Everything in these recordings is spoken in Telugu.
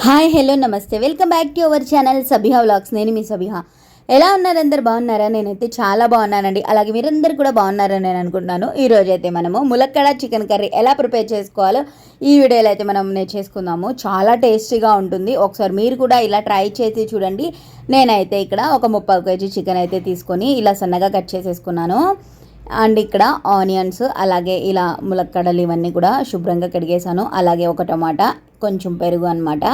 హాయ్ హలో నమస్తే. Welcome back to our channel Sabiha vlogs. నేను మీ సబిహా. ఎలా ఉన్నారు అందరు? బాగున్నారా? నేనైతే చాలా బాగున్నానండి. అలాగే మీరందరూ కూడా బాగున్నారని నేను అనుకుంటున్నాను. ఈరోజు అయితే మనము ములక్కడ చికెన్ కర్రీ ఎలా ప్రిపేర్ చేసుకోవాలో ఈ వీడియోలో అయితే మనం నేర్చేసుకుందాము చాలా టేస్టీగా ఉంటుంది. ఒకసారి మీరు కూడా ఇలా ట్రై చేసి చూడండి. నేనైతే ఇక్కడ ఒక ముప్పై కేజీ చికెన్ అయితే తీసుకొని ఇలా సన్నగా కట్ చేసేసుకున్నాను. అండ్ ఇక్కడ ఆనియన్స్ అలాగే ఇలా ములక్కడలు ఇవన్నీ కూడా శుభ్రంగా కడిగేసాను అలాగే ఒక టమాటా కొంచెం పెరుగు అనమాట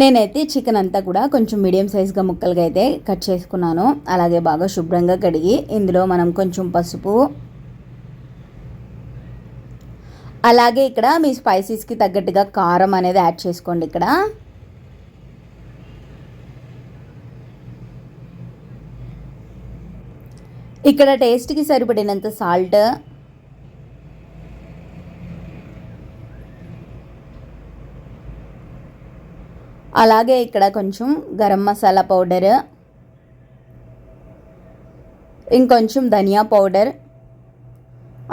నేనైతే చికెన్ అంతా కూడా కొంచెం మీడియం సైజ్గా ముక్కలుగా అయితే కట్ చేసుకున్నాను. అలాగే బాగా శుభ్రంగా కడిగి ఇందులో మనం కొంచెం పసుపు. అలాగే ఇక్కడ మీ స్పైసీస్కి తగ్గట్టుగా కారం అనేది యాడ్ చేసుకోండి ఇక్కడ. ఇక్కడ టేస్ట్కి సరిపడినంత సాల్ట్ అలాగే ఇక్కడ కొంచెం గరం మసాలా పౌడర్ ఇంకొంచెం ధనియా పౌడర్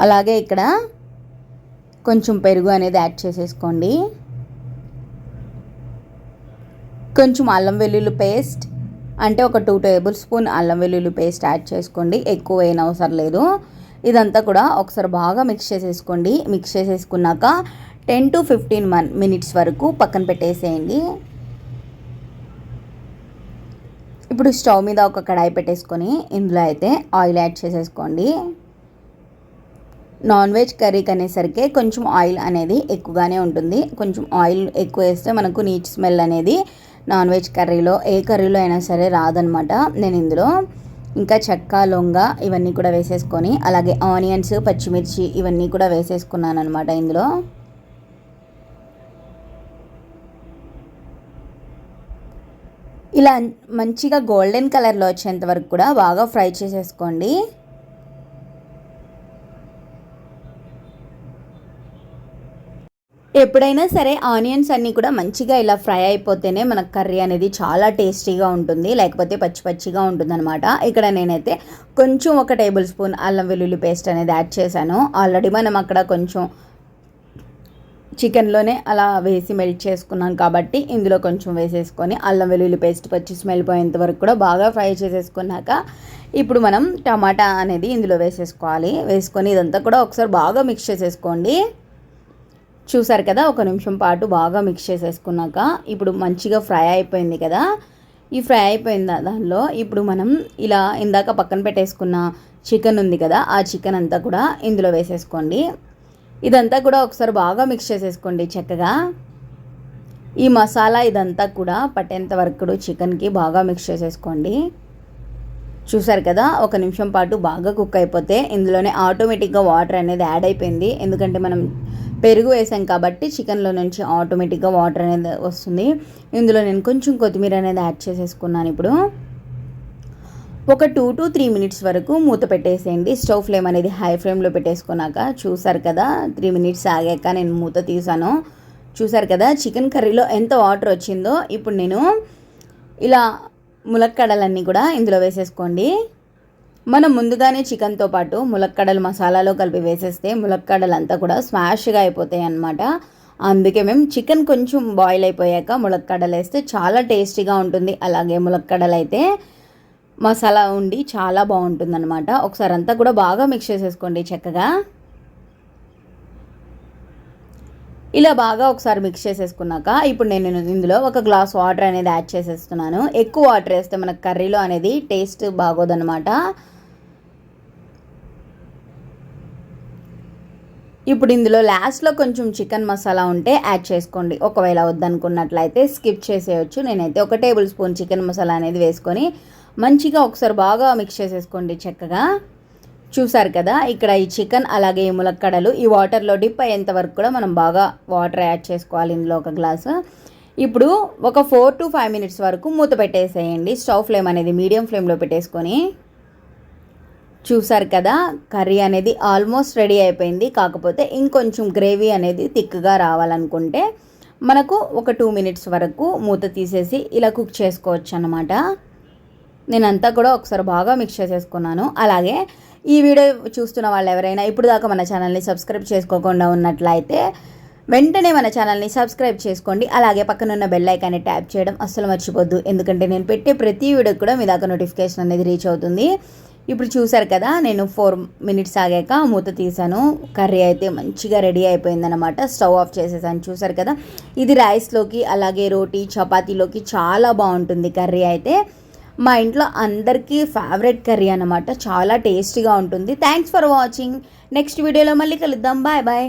అలాగే ఇక్కడ కొంచెం పెరుగు అనేది యాడ్ చేసేసుకోండి. కొంచెం అల్లం వెల్లుల్లి పేస్ట్ అంటే ఒక టూ టేబుల్ స్పూన్ అల్లం వెల్లుల్లి పేస్ట్ యాడ్ చేసుకోండి ఎక్కువ అయిన అవసరం లేదు. ఇదంతా కూడా ఒకసారి బాగా మిక్స్ చేసేసుకోండి. మిక్స్ చేసేసుకున్నాక టెన్ టు ఫిఫ్టీన్ మన్ మినిట్స్ వరకు పక్కన పెట్టేసేయండి. ఇప్పుడు స్టవ్ మీద ఒక కడాయి పెట్టేసుకొని ఇందులో అయితే ఆయిల్ యాడ్ చేసేసుకోండి. నాన్ వెజ్ కర్రీకి అనేసరికి కొంచెం ఆయిల్ అనేది ఎక్కువగానే ఉంటుంది. కొంచెం ఆయిల్ ఎక్కువ వేస్తే మనకు నీచ్ స్మెల్ అనేది నాన్ వెజ్ కర్రీలో ఏ కర్రీలో అయినా సరే రాదనమాట. నేను ఇందులో ఇంకా చెక్క లొంగ ఇవన్నీ కూడా వేసేసుకొని అలాగే ఆనియన్స్ పచ్చిమిర్చి ఇవన్నీ కూడా వేసేసుకున్నాను అనమాట ఇందులో. ఇలా మంచిగా గోల్డెన్ కలర్లో వచ్చేంత వరకు కూడా బాగా ఫ్రై చేసేసుకోండి. ఎప్పుడైనా సరే ఆనియన్స్ అన్నీ కూడా మంచిగా ఇలా ఫ్రై అయిపోతేనే మనకు కర్రీ అనేది చాలా టేస్టీగా ఉంటుంది లేకపోతే పచ్చి పచ్చిగా ఉంటుందన్నమాట. ఇక్కడ నేనైతే కొంచెం ఒక టేబుల్ స్పూన్ అల్లం వెల్లుల్లి పేస్ట్ అనేది యాడ్ చేశాను. ఆల్రెడీ మనం అక్కడ కొంచెం చికెన్లోనే అలా వేసి మెల్ట్ చేసుకున్నాం కాబట్టి ఇందులో కొంచెం వేసేసుకొని అల్లం వెల్లుల్లి పేస్ట్ పచ్చి స్మెల్ పోయేంత వరకు కూడా బాగా ఫ్రై చేసేసుకున్నాక ఇప్పుడు మనం టమాటా అనేది ఇందులో వేసేసుకోవాలి. వేసుకొని ఇదంతా కూడా ఒకసారి బాగా మిక్స్ చేసేసుకోండి. చూసారు కదా ఒక నిమిషం పాటు బాగా మిక్స్ చేసేసుకున్నాక ఇప్పుడు మంచిగా ఫ్రై అయిపోయింది కదా. ఈ ఫ్రై అయిపోయింది దానిలో ఇప్పుడు మనం ఇలా ఇందాక పక్కన పెట్టేసుకున్న చికెన్ ఉంది కదా ఆ చికెన్ అంతా కూడా ఇందులో వేసేసుకోండి. ఇదంతా కూడా ఒకసారి బాగా మిక్స్ చేసేసుకోండి చక్కగా. ఈ మసాలా ఇదంతా కూడా పట్టేంత వరకు చికెన్కి బాగా మిక్స్ చేసేసుకోండి. చూసారు కదా ఒక నిమిషం పాటు బాగా కుక్ అయిపోతే ఇందులోనే ఆటోమేటిక్గా వాటర్ అనేది యాడ్ అయిపోయింది. ఎందుకంటే మనం పెరుగు వేసాం కాబట్టి చికెన్లో నుంచి ఆటోమేటిక్గా వాటర్ అనేది వస్తుంది. ఇందులో నేను కొంచెం కొత్తిమీర అనేది యాడ్ చేసేసుకున్నాను ఇప్పుడు. ఒక టూ టు త్రీ మినిట్స్ వరకు మూత పెట్టేసేయండి. స్టవ్ ఫ్లేమ్ అనేది హై ఫ్లేమ్లో పెట్టేసుకున్నాక చూసారు కదా త్రీ మినిట్స్ ఆగాక నేను మూత తీసాను. చూసారు కదా చికెన్ కర్రీలో ఎంత వాటర్ వచ్చిందో. ఇప్పుడు నేను ఇలా ములక్కడలన్నీ కూడా ఇందులో వేసేసుకోండి. మనం ముందుగానే చికెన్తో పాటు ములక్కడలు మసాలాలో కలిపి వేసేస్తే ములక్కడలు అంతా కూడా స్మాష్గా అయిపోతాయి అన్నమాట. అందుకే మేము చికెన్ కొంచెం బాయిల్ అయిపోయాక ములక్కడలు వేస్తే చాలా టేస్టీగా ఉంటుంది. అలాగే ములక్కడలు అయితే మసాలా ఉండి చాలా బాగుంటుంది అనమాట ఒకసారి అంతా కూడా బాగా మిక్స్ చేసేసుకోండి చక్కగా. ఇలా బాగా ఒకసారి మిక్స్ చేసేసుకున్నాక ఇప్పుడు నేను ఇందులో ఒక గ్లాస్ వాటర్ అనేది యాడ్ చేసేస్తున్నాను. ఎక్కువ వాటర్ వేస్తే మనకు కర్రీలో అనేది టేస్ట్ బాగోదన్నమాట. ఇప్పుడు ఇందులో లాస్ట్లో కొంచెం చికెన్ మసాలా ఉంటే యాడ్ చేసుకోండి. ఒకవేళ వద్దనుకున్నట్లయితే స్కిప్ చేసేయచ్చు. నేనైతే ఒక టేబుల్ స్పూన్ చికెన్ మసాలా అనేది వేసుకొని మంచిగా ఒకసారి బాగా మిక్స్ చేసేసుకోండి చక్కగా. చూసారు కదా ఇక్కడ ఈ చికెన్ అలాగే ఈ ములక్కడలు ఈ వాటర్లో డిప్ అయ్యేంత వరకు కూడా మనం బాగా వాటర్ యాడ్ చేసుకోవాలి ఇందులో ఒక గ్లాసు ఇప్పుడు ఒక ఫోర్ టు ఫైవ్ మినిట్స్ వరకు మూత పెట్టేసేయండి. స్టవ్ ఫ్లేమ్ అనేది మీడియం ఫ్లేమ్లో పెట్టేసుకొని. చూసారు కదా కర్రీ అనేది ఆల్మోస్ట్ రెడీ అయిపోయింది. కాకపోతే ఇంకొంచెం గ్రేవీ అనేది థిక్గా రావాలనుకుంటే మనకు ఒక టూ మినిట్స్ వరకు మూత తీసేసి ఇలా కుక్ చేసుకోవచ్చు అనమాట నేనంతా కూడా ఒకసారి బాగా మిక్స్ చేసేసుకున్నాను. అలాగే ఈ వీడియో చూస్తున్న వాళ్ళు ఎవరైనా ఇప్పుడు దాకా మన ఛానల్ని సబ్స్క్రైబ్ చేసుకోకుండా ఉన్నట్లయితే వెంటనే మన ఛానల్ని సబ్స్క్రైబ్ చేసుకోండి. అలాగే పక్కన ఉన్న బెల్ ఐకాన్ని ట్యాప్ చేయడం అస్సలు మర్చిపోద్దు. ఎందుకంటే నేను పెట్టే ప్రతి వీడియోకి కూడా మీ దాకా నోటిఫికేషన్ అనేది రీచ్ అవుతుంది. ఇప్పుడు చూసారు కదా నేను ఫోర్ మినిట్స్ ఆగాక మూత తీసాను కర్రీ అయితే మంచిగా రెడీ అయిపోయిందనమాట స్టవ్ ఆఫ్ చేసేసాను. చూసారు కదా ఇది రైస్లోకి అలాగే రోటీ చపాతీలోకి చాలా బాగుంటుంది కర్రీ అయితే. మా ఇంట్లో అందరికీ ఫేవరెట్ కర్రీ అనమాట చాలా టేస్టీగా ఉంటుంది. థ్యాంక్స్ ఫర్ వాచింగ్ నెక్స్ట్ వీడియోలో మళ్ళీ కలుద్దాం. Bye bye